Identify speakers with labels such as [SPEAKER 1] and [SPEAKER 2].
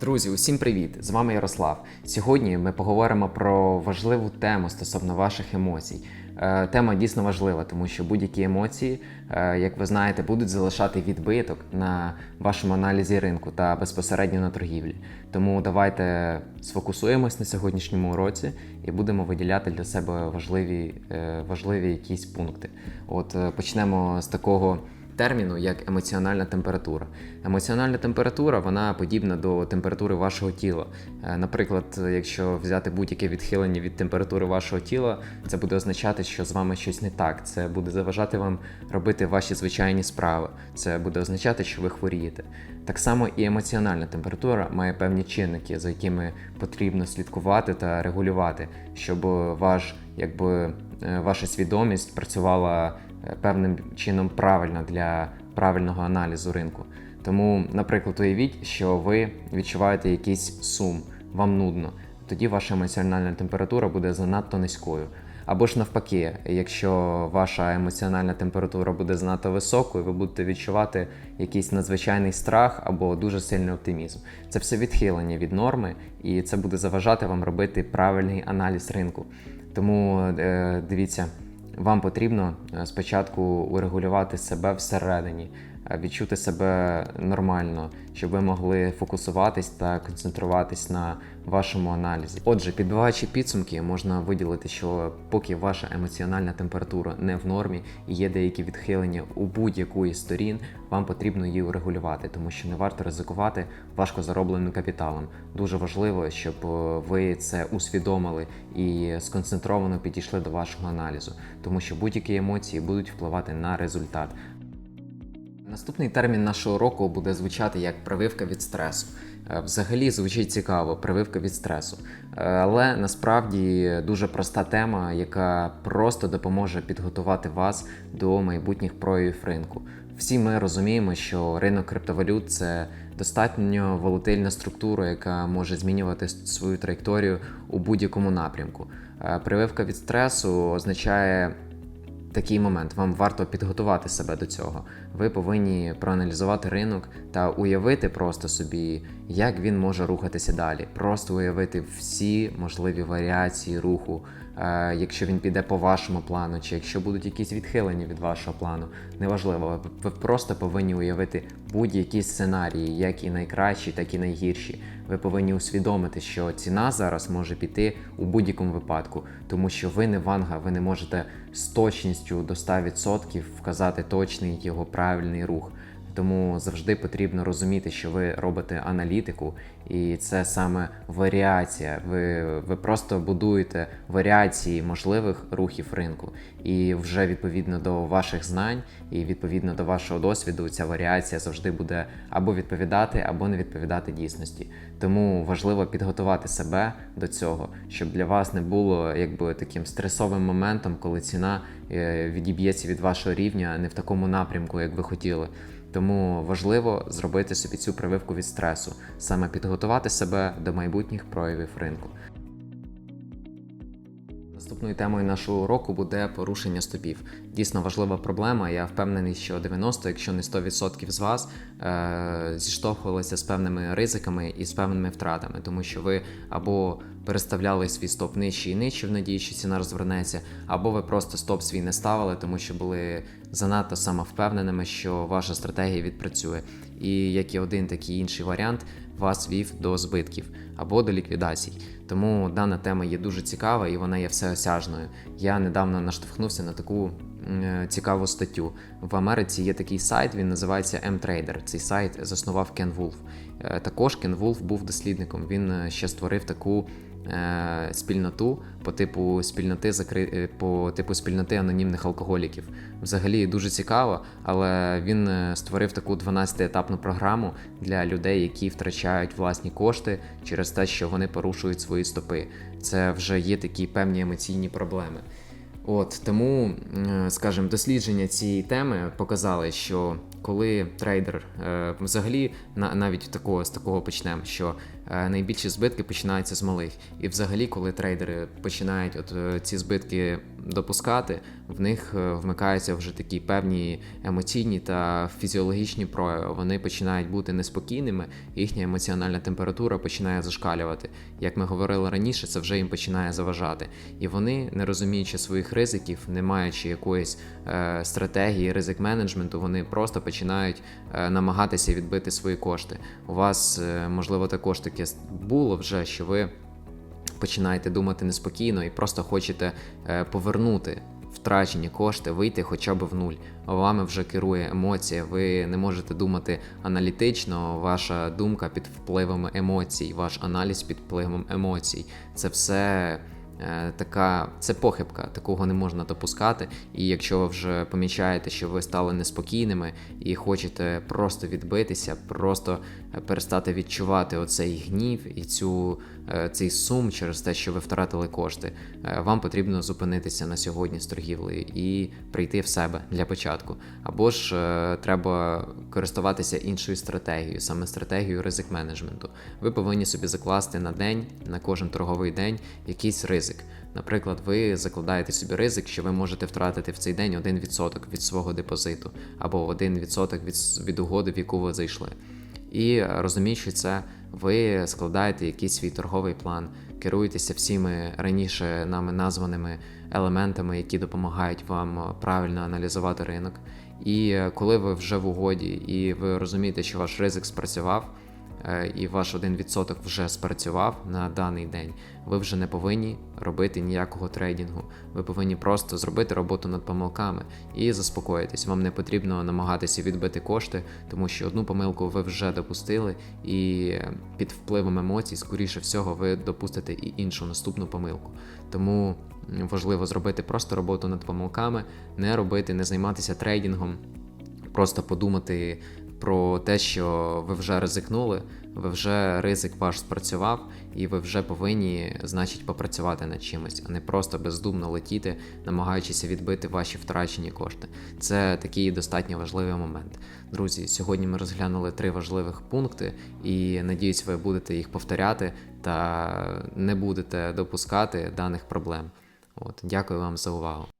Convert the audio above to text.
[SPEAKER 1] Друзі, усім привіт! З вами Ярослав. Сьогодні ми поговоримо про важливу тему стосовно ваших емоцій. Е, Тема дійсно важлива, тому що будь-які емоції, е, як ви знаєте, будуть залишати відбиток на вашому аналізі ринку та безпосередньо на торгівлі. Тому давайте сфокусуємось на сьогоднішньому уроці і будемо виділяти для себе важливі, е, важливі якісь пункти. От почнемо з такого терміну як емоціональна температура. Емоціональна температура вона подібна до температури вашого тіла. Е, Наприклад, якщо взяти будь-яке відхилення від температури вашого тіла, це буде означати, що з вами щось не так. Це буде заважати вам робити ваші звичайні справи. Це буде означати, що ви хворієте. Так само і емоціональна температура має певні чинники, за якими потрібно слідкувати та регулювати, щоб ваш, якби, ваша свідомість працювала е, певним чином правильно для правильного аналізу ринку. Тому, наприклад, уявіть, що ви відчуваєте якийсь сум, вам нудно, тоді ваша емоціональна температура буде занадто низькою. Або ж навпаки, якщо ваша емоціональна температура буде занадто високою, ви будете відчувати якийсь надзвичайний страх або дуже сильний оптимізм. Це все відхилення від норми, і це буде заважати вам робити правильний аналіз ринку. Тому е, дивіться, вам потрібно е, спочатку урегулювати себе всередині, відчути себе нормально, щоб ви могли фокусуватись та концентруватись на вашому аналізі. Отже, підбиваючи підсумки, можна виділити, що поки ваша емоціональна температура не в нормі і є деякі відхилення у будь-яку із сторін, вам потрібно її урегулювати, тому що не варто ризикувати важко заробленим капіталом. Дуже важливо, щоб е, ви це усвідомили і сконцентровано підійшли до вашого аналізу, тому що будь-які емоції будуть впливати на результат. Наступний термін нашого року буде звучати як прививка від стресу. Е, Взагалі звучить цікаво, прививка від стресу. Е, Але насправді дуже проста тема, яка просто допоможе підготувати вас до майбутніх проявів ринку. Всі ми розуміємо, що ринок криптовалют це достатньо волатильна структура, яка може змінювати свою траєкторію у будь-якому напрямку. Е, Прививка від стресу означає такий момент. Вам варто підготувати себе до цього. Ви повинні проаналізувати ринок та уявити просто собі, як він може рухатися далі. Просто уявити всі можливі варіації руху, якщо він піде по вашому плану, чи якщо будуть якісь відхилення від вашого плану. Неважливо, ви- ви просто повинні уявити будь-які сценарії, як і найкращі, так і найгірші. Ви повинні усвідомити, що ціна зараз може піти у будь-якому випадку, тому що ви не ванга, ви не можете з точністю до 100% вказати точний його правильний рух. Тому завжди потрібно розуміти, що ви робите аналітику, і це саме варіація. Ви, ви просто будуєте варіації можливих рухів ринку. І вже відповідно до ваших знань і відповідно до вашого досвіду, ця варіація завжди буде або відповідати, або не відповідати дійсності. Тому важливо підготувати себе до цього, щоб для вас не було якби таким стресовим моментом, коли ціна е, відіб'ється від вашого рівня не в такому напрямку, як ви хотіли. Тому важливо зробити собі цю прививку від стресу, саме підготувати себе до майбутніх проявів ринку. Наступною темою нашого уроку буде порушення стопів. Дійсно важлива проблема. Я впевнений, що 90, якщо не 100% з вас е- зіштовхувалися з певними ризиками і з певними втратами, тому що ви або переставляли свій стоп нижче і нижче в надії, що ціна розвернеться, або ви просто стоп свій не ставили, тому що були занадто самовпевненими, що ваша стратегія відпрацює. І як і один, так і інший варіант вас вів до збитків або до ліквідацій. Тому дана тема є дуже цікава і вона є всеосяжною. Я недавно наштовхнувся на таку цікаву статтю. В Америці є такий сайт, він називається M-Trader. Цей сайт заснував Кен Вулф. Е, Також Кен Вулф був дослідником. Він е, ще створив таку е, спільноту по типу спільноти закри... е, по типу спільноти анонімних алкоголіків. Взагалі дуже цікаво, але він е, створив таку 12-етапну програму для людей, які втрачають власні кошти через те, що вони порушують свої стопи. Це вже є такі певні емоційні проблеми. От тому, м, скажімо, дослідження цієї теми показали, що коли трейдер е, взагалі на, навіть такого з такого почнемо, що е, найбільші збитки починаються з малих. І взагалі, коли трейдери починають от е, ці збитки допускати, в них е, вмикаються вже такі певні емоційні та фізіологічні прояви. Вони починають бути неспокійними, їхня емоціональна температура починає зашкалювати. Як ми говорили раніше, це вже їм починає заважати. І вони, не розуміючи своїх ризиків, не маючи якоїсь е, стратегії, ризик менеджменту, вони просто починають е, намагатися відбити свої кошти. У вас, е, можливо, також таке було вже, що ви починаєте думати неспокійно і просто хочете е, повернути втрачені кошти, вийти хоча б в нуль. Вами вже керує емоція. Ви не можете думати аналітично. Ваша думка під впливом емоцій, ваш аналіз під впливом емоцій. Це все. Е, Така це похибка, такого не можна допускати. І якщо ви вже помічаєте, що ви стали неспокійними і хочете просто відбитися, просто е, перестати відчувати оцей гнів і цю, е, цей сум через те, що ви втратили кошти, вам потрібно зупинитися на сьогодні з торгівлею і прийти в себе для початку. Або ж треба користуватися іншою стратегією, саме стратегією ризик менеджменту. Ви повинні собі закласти на день, на кожен торговий день якийсь ризик. Наприклад, ви закладаєте собі ризик, що ви можете втратити в цей день 1% від свого депозиту, або 1% від, від угоди, в яку ви зайшли. І е, розуміючи це, ви складаєте якийсь свій торговий план, керуєтеся всіми раніше нами названими елементами, які допомагають вам е, правильно аналізувати ринок. І е, коли ви вже в угоді, і ви розумієте, що ваш ризик спрацював, і ваш 1% вже спрацював на даний день, ви вже не повинні робити ніякого трейдингу. Ви повинні просто зробити роботу над помилками і заспокоїтись. Вам не потрібно намагатися відбити кошти, тому що одну помилку ви вже допустили, і під впливом емоцій, скоріше всього, ви допустите і іншу наступну помилку. Тому важливо зробити просто роботу над помилками, не робити, не займатися трейдингом, просто подумати про те, що ви вже ризикнули, ви вже ризик ваш спрацював, і ви вже повинні, значить, попрацювати над чимось, а не просто бездумно летіти, намагаючися відбити ваші втрачені кошти. Це такий достатньо важливий момент. Друзі, сьогодні ми розглянули три важливих пункти, і надіюсь, ви будете їх повторяти та не будете допускати даних проблем. От, дякую вам за увагу.